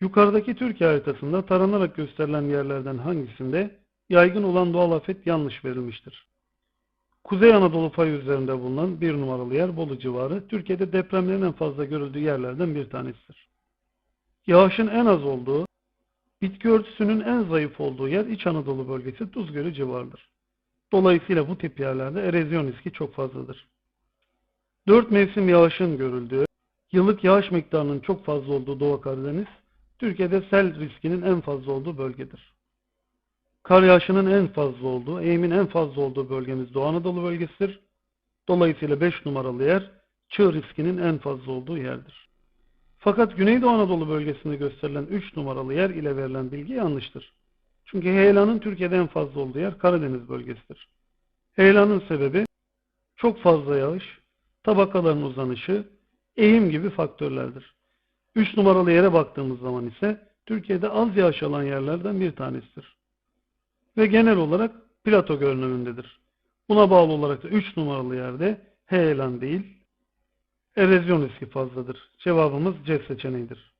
Yukarıdaki Türkiye haritasında taranarak gösterilen yerlerden hangisinde yaygın olan doğal afet yanlış verilmiştir? Kuzey Anadolu fayı üzerinde bulunan bir numaralı yer Bolu civarı, Türkiye'de depremlerin en fazla görüldüğü yerlerden bir tanesidir. Yağışın en az olduğu, bitki örtüsünün en zayıf olduğu yer İç Anadolu bölgesi Tuzgölü civarıdır. Dolayısıyla bu tip yerlerde erozyon riski çok fazladır. Dört mevsim yağışın görüldüğü, yıllık yağış miktarının çok fazla olduğu Doğu Karadeniz, Türkiye'de sel riskinin en fazla olduğu bölgedir. Kar yağışının en fazla olduğu, eğimin en fazla olduğu bölgemiz Doğu Anadolu bölgesidir. Dolayısıyla 5 numaralı yer, çığ riskinin en fazla olduğu yerdir. Fakat Güneydoğu Anadolu bölgesinde gösterilen 3 numaralı yer ile verilen bilgi yanlıştır. Çünkü heyelanın Türkiye'de en fazla olduğu yer Karadeniz bölgesidir. Heyelanın sebebi çok fazla yağış, tabakaların uzanışı, eğim gibi faktörlerdir. 3 numaralı yere baktığımız zaman ise Türkiye'de az yağış alan yerlerden bir tanesidir. Ve genel olarak plato görünümündedir. Buna bağlı olarak da 3 numaralı yerde heyelan değil, erozyon riski fazladır. Cevabımız C seçeneğidir.